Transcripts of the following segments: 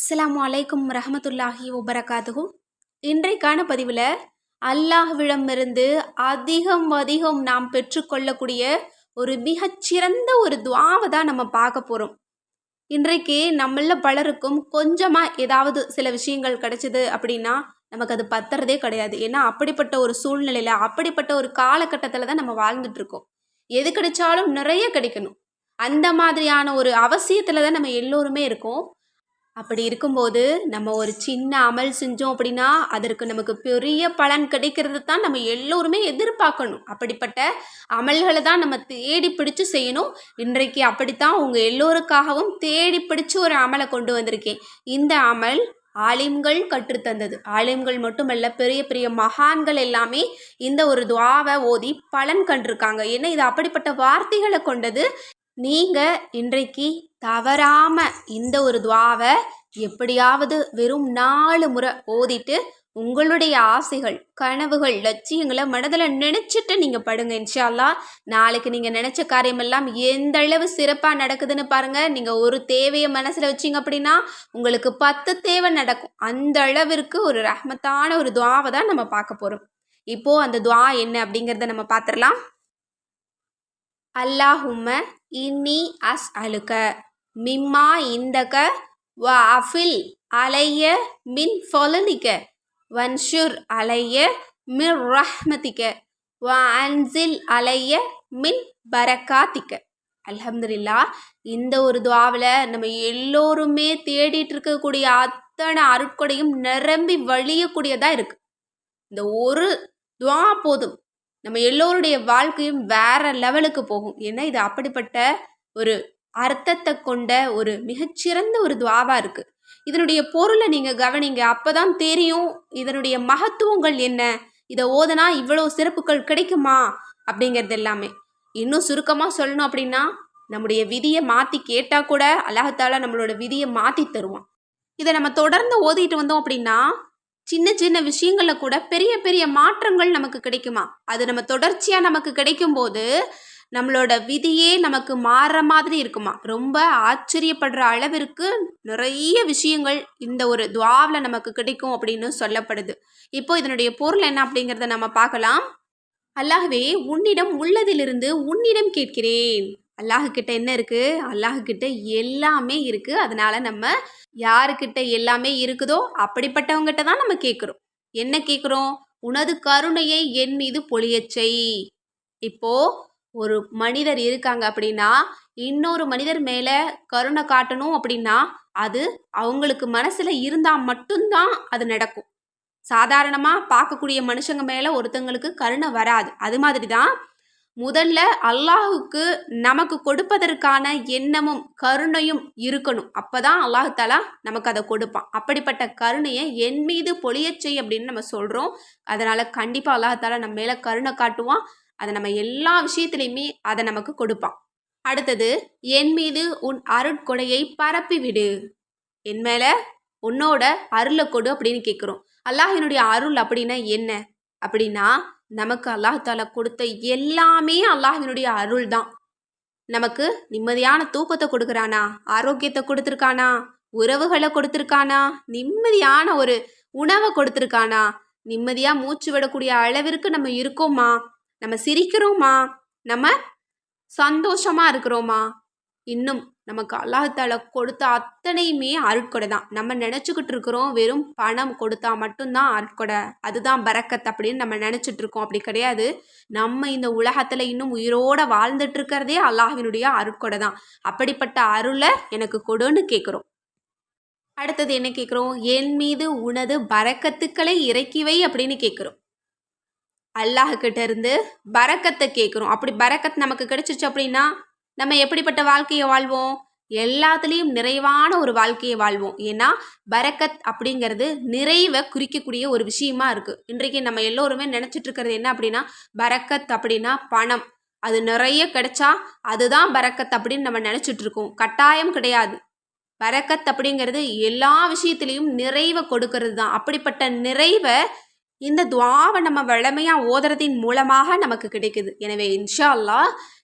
அஸ்லாம் அலைக்கும் ரஹமத்துல்லாஹி உபரகாதுகும் இன்றைக்கான பதிவில் அல்லாஹ்விடமிருந்து அதிகம் அதிகம் நாம் பெற்றுக்கொள்ளக்கூடிய ஒரு மிகச்சிறந்த ஒரு துவாவை தான் நம்ம பார்க்க போகிறோம் இன்றைக்கு நம்மள பலருக்கும் கொஞ்சமாக ஏதாவது சில விஷயங்கள் கிடைச்சிது அப்படின்னா நமக்கு அது பத்துறதே கிடையாது. ஏன்னா அப்படிப்பட்ட ஒரு சூழ்நிலையில் அப்படிப்பட்ட ஒரு காலகட்டத்தில் தான் நம்ம வாழ்ந்துட்டுருக்கோம். எது கிடைச்சாலும் நிறைய கிடைக்கணும். அந்த மாதிரியான ஒரு அவசியத்தில் தான் நம்ம எல்லோருமே இருக்கோம். அப்படி இருக்கும்போது நம்ம ஒரு சின்ன அமல் செஞ்சோம் அப்படின்னா அதற்கு நமக்கு பெரிய பலன் கிடைக்கிறது தான் நம்ம எல்லோருமே எதிர்பார்க்கணும். அப்படிப்பட்ட அமல்களை தான் நம்ம தேடி பிடிச்சு செய்யணும். இன்றைக்கு அப்படித்தான் உங்கள் எல்லோருக்காகவும் தேடி பிடிச்சு ஒரு அமலை கொண்டு வந்திருக்கேன். இந்த அமல் ஆலிம்கள் கற்றுத்தந்தது ஆலிம்கள் மட்டுமல்ல பெரிய பெரிய மகான்கள் எல்லாமே இந்த ஒரு துவாவை ஓதி பலன் கண்டிருக்காங்க. ஏன்னா இது அப்படிப்பட்ட வார்த்தைகளை கொண்டது. நீங்கள் இன்றைக்கு தவறாமல் இந்த ஒரு துவாவை எப்படியாவது வெறும் நாலு முறை ஓதிட்டு உங்களுடைய ஆசைகள் கனவுகள் லட்சியங்களை மனதில் நினச்சிட்டு நீங்கள் படுங்க இன்ஷால்லா. நாளைக்கு நீங்கள் நினச்ச காரியமெல்லாம் எந்த அளவு சிறப்பாக நடக்குதுன்னு பாருங்கள் நீங்கள் ஒரு தேவையை மனசில் வச்சிங்க அப்படின்னா உங்களுக்கு பத்து தேவை நடக்கும். அந்த அளவிற்கு ஒரு ரஹ்மத்தான ஒரு துவாவை தான் நம்ம பார்க்க போகிறோம் இப்போது அந்த துவா என்ன அப்படிங்கிறத நம்ம பார்த்துடலாம். அல்லாஹும்ம இன்னி அஸ் அலுக்க மிம்மா இந்தக வ அஃபில் அலைய மின் ஃபொலனிக்க வன்ஷுர் அலைய மிர் ரஹ்மதிக்க வ அன்சில் அலைய மின் பரக்காத்திக்க அலமதுல்லா இந்த ஒரு துவாவில் நம்ம எல்லோருமே தேடிட்டு இருக்கக்கூடிய அத்தனை அருட்கொடையும் நிரம்பி வழியக்கூடியதாக இருக்குது இந்த ஒரு துவா போதும். நம்ம எல்லோருடைய வாழ்க்கையும் வேற லெவலுக்கு போகும். ஏன்னா இது அப்படிப்பட்ட ஒரு அர்த்தத்தை கொண்ட ஒரு மிகச்சிறந்த ஒரு துவாவா இருக்கு. இதனுடைய பொருளை நீங்க கவனிங்க. அப்பதான் தெரியும் இதனுடைய மகத்துவங்கள் என்ன? இதை ஓதனா இவ்வளோ சிறப்புகள் கிடைக்குமா? அப்படிங்கிறது எல்லாமே. இன்னும் சுருக்கமாக சொல்லணும் அப்படின்னா நம்முடைய விதியை மாற்றி கேட்டால் கூட அல்லாஹால நம்மளோட விதியை மாற்றி தருவான். இதை நம்ம தொடர்ந்து ஓதிட்டு வந்தோம் அப்படின்னா சின்ன சின்ன விஷயங்களில் கூட பெரிய பெரிய மாற்றங்கள் நமக்கு கிடைக்குமா? அது நம்ம தொடர்ச்சியாக நமக்கு கிடைக்கும் போது நம்மளோட விதியே நமக்கு மாறுற மாதிரி இருக்குமா? ரொம்ப ஆச்சரியப்படுற அளவிற்கு நிறைய விஷயங்கள் இந்த ஒரு துவாவில் நமக்கு கிடைக்கும் அப்படின்னு சொல்லப்படுது. இப்போ இதனுடைய பொருள் என்ன அப்படிங்கிறத நம்ம பார்க்கலாம். அல்லாகவே உன்னிடம் உள்ளதிலிருந்து உன்னிடம் கேட்கிறேன். அல்லாஹுக்கிட்ட என்ன இருக்குது அல்லாஹுக்கிட்ட எல்லாமே இருக்குது அதனால் நம்ம யாருக்கிட்ட எல்லாமே இருக்குதோ அப்படிப்பட்டவங்ககிட்ட தான் நம்ம கேட்குறோம் என்ன கேட்குறோம் உனது கருணையை என் மீது பொழியச் செய். இப்போது ஒரு மனிதர் இருக்காங்க அப்படின்னா இன்னொரு மனிதர் மேலே கருணை காட்டணும் அப்படின்னா அது அவங்களுக்கு மனசில் இருந்தால் மட்டும்தான் அது நடக்கும். சாதாரணமாக பார்க்கக்கூடிய மனுஷங்க மேலே ஒருத்தங்களுக்கு கருணை வராது. அது மாதிரி தான் முதல்ல அல்லாஹுக்கு நமக்கு கொடுப்பதற்கான எண்ணமும் கருணையும் இருக்கணும். அப்பதான் அல்லாஹாலா நமக்கு அதை கொடுப்பான். அப்படிப்பட்ட கருணையை என் மீது பொழியச்செய் அப்படின்னு நம்ம சொல்கிறோம் அதனால் கண்டிப்பாக அல்லாஹாலா நம்ம மேலே கருணை காட்டுவான். அதை நம்ம எல்லா விஷயத்துலையுமே அதை நமக்கு கொடுப்பான். அடுத்தது என் மீது உன் அருட்கொடையை பரப்பி விடு. என் மேலே உன்னோட அருளை கொடு அப்படின்னு கேட்குறோம் அல்லாஹினுடைய அருள் அப்படின்னா என்ன? அப்படின்னா நமக்கு அல்லாஹால கொடுத்த எல்லாமே அல்லாஹினுடைய அருள் தான் நமக்கு நிம்மதியான தூக்கத்தை கொடுக்குறானா? ஆரோக்கியத்தை கொடுத்துருக்கானா? உறவுகளை கொடுத்துருக்கானா? நிம்மதியான ஒரு உணவை கொடுத்துருக்கானா? நிம்மதியாக மூச்சு விடக்கூடிய அளவிற்கு நம்ம இருக்கோமா? நம்ம சிரிக்கிறோமா? நம்ம சந்தோஷமாக இருக்கிறோமா? இன்னும் நமக்கு அல்லாஹால கொடுத்த அத்தனையுமே அருட்கொடை தான். நம்ம நினச்சிக்கிட்டு இருக்கிறோம் வெறும் பணம் கொடுத்தா மட்டும்தான் அருட்கொடை. அதுதான் பரக்கத் அப்படின்னு நம்ம நினச்சிட்டு இருக்கோம். அப்படி கிடையாது. நம்ம இந்த உலகத்தில் இன்னும் உயிரோட வாழ்ந்துட்டு இருக்கிறதே அல்லாஹினுடைய அருட்கொடை தான். அப்படிப்பட்ட அருளை எனக்கு கொடுன்னு கேட்குறோம் அடுத்தது என்ன கேட்குறோம் என் மீது உனது பரக்கத்துக்களை இறக்கி வை அப்படின்னு கேட்குறோம் அல்லாஹ்கிட்ட இருந்து பரக்கத்தை கேட்குறோம் அப்படி பரக்கத் நமக்கு கிடைச்சிச்சு அப்படின்னா நம்ம எப்படிப்பட்ட வாழ்க்கையை வாழ்வோம்? எல்லாத்துலேயும் நிறைவான ஒரு வாழ்க்கையை வாழ்வோம். ஏன்னா பரக்கத் அப்படிங்கிறது நிறைவை குறிக்கக்கூடிய ஒரு விஷயமா இருக்கு. இன்றைக்கு நம்ம எல்லோருமே நினச்சிட்டு இருக்கிறது என்ன அப்படின்னா பரக்கத் அப்படின்னா பணம். அது நிறைய கிடைச்சா அதுதான் பரக்கத் அப்படின்னு நம்ம நினச்சிட்டு இருக்கோம். கட்டாயம் கிடையாது. பரக்கத் அப்படிங்கிறது எல்லா விஷயத்துலேயும் நிறைவை கொடுக்கறது தான் அப்படிப்பட்ட நிறைவை இந்த துவாவை நம்ம வளமையாக ஓதுறதின் மூலமாக நமக்கு கிடைக்குது. எனவே இன்ஷா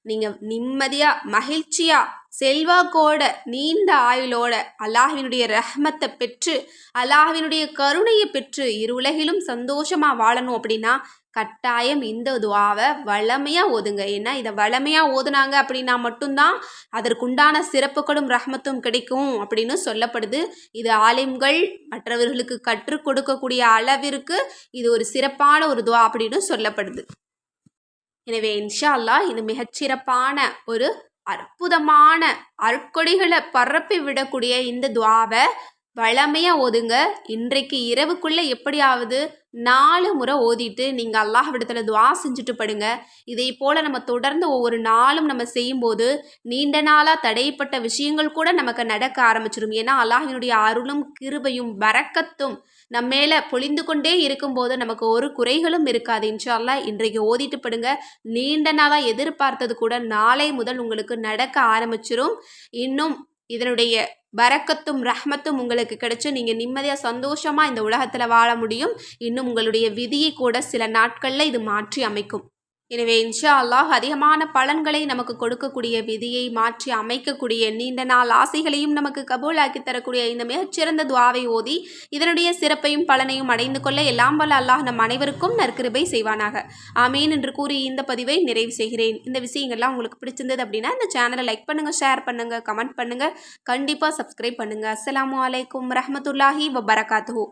நீங்கள் நிம்மதியாக மகிழ்ச்சியாக செல்வாக்கோட நீண்ட ஆயுளோட அல்லாஹினுடைய ரஹ்மத்தை பெற்று அல்லாஹினுடைய கருணையை பெற்று இரு உலகிலும் சந்தோஷமாக வாழணும் அப்படின்னா கட்டாயம் இந்த துவாவை வளமையாக ஓதுங்க. ஏன்னா இதை வளமையாக ஓதுனாங்க அப்படின்னா மட்டும்தான் அதற்குண்டான சிறப்புகளும் ரஹ்மத்தும் கிடைக்கும் அப்படின்னு சொல்லப்படுது. இது ஆலிம்கள் மற்றவர்களுக்கு கற்றுக் கொடுக்கக்கூடிய அளவிற்கு இது ஒரு சிறப்பான ஒரு துவா அப்படின்னு சொல்லப்படுது. எனவே இன்ஷா அல்லாஹ் இது மிகச்சிறப்பான ஒரு அற்புதமான அற்கொடிகளை பரப்பி விடக்கூடிய இந்த துவாவை வளமையாக ஓதுங்க. இன்றைக்கு இரவுக்குள்ளே எப்படியாவது நாலு முறை ஓதிட்டு நீங்கள் அல்லாஹ் விடத்தில் துவா செஞ்சுட்டு படுங்க. இதே போல் நம்ம தொடர்ந்து ஒவ்வொரு நாளும் நம்ம செய்யும்போது நீண்ட நாளாக தடைப்பட்ட விஷயங்கள் கூட நமக்கு நடக்க ஆரம்பிச்சிடும் ஏன்னா அல்லாஹினுடைய அருளும் கிருபையும் வரக்கத்தும் நம்ம மேலே பொழிந்து கொண்டே இருக்கும்போது நமக்கு ஒரு குறைகளும் இருக்காது. இன்ஷால்லா இன்றைக்கு ஓதிட்டு படுங்க. நீண்ட நாளாக எதிர்பார்த்தது கூட நாளை முதல் உங்களுக்கு நடக்க ஆரம்பிச்சிடும் இன்னும் இதனுடைய பரக்கத்தும் ரஹ்மத்தும் உங்களுக்கு கிடைச்சு நீங்கள் நிம்மதியாக சந்தோஷமாக இந்த உலகத்தில் வாழ முடியும். இன்னும் உங்களுடைய விதியை கூட சில நாட்களில் இது மாற்றி அமைக்கும். எனவே இன்ஷா அல்லாஹ் அதிகமான பலன்களை நமக்கு கொடுக்கக்கூடிய விதியை மாற்றி அமைக்கக்கூடிய நீண்ட நாள் ஆசைகளையும் நமக்கு கபூலாக்கி தரக்கூடிய இந்த மிகச்சிறந்த துவாவை ஓதி இதனுடைய சிறப்பையும் பலனையும் அடைந்து கொள்ள எல்லாம் வல்ல அல்லாஹ் நம் அனைவருக்கும் நற்கிருபை செய்வானாக. ஆமீன் என்று கூறி இந்த பதிவை நிறைவு செய்கிறேன். இந்த விஷயங்கள்லாம் உங்களுக்கு பிடிச்சிருந்தது அப்படின்னா இந்த சேனலை லைக் பண்ணுங்கள் ஷேர் பண்ணுங்கள் கமெண்ட் பண்ணுங்கள் கண்டிப்பாக சப்ஸ்கிரைப் பண்ணுங்கள் அஸ்லாம் வலைக்கம் ரஹமத்துல்லாஹி வபரகாத்து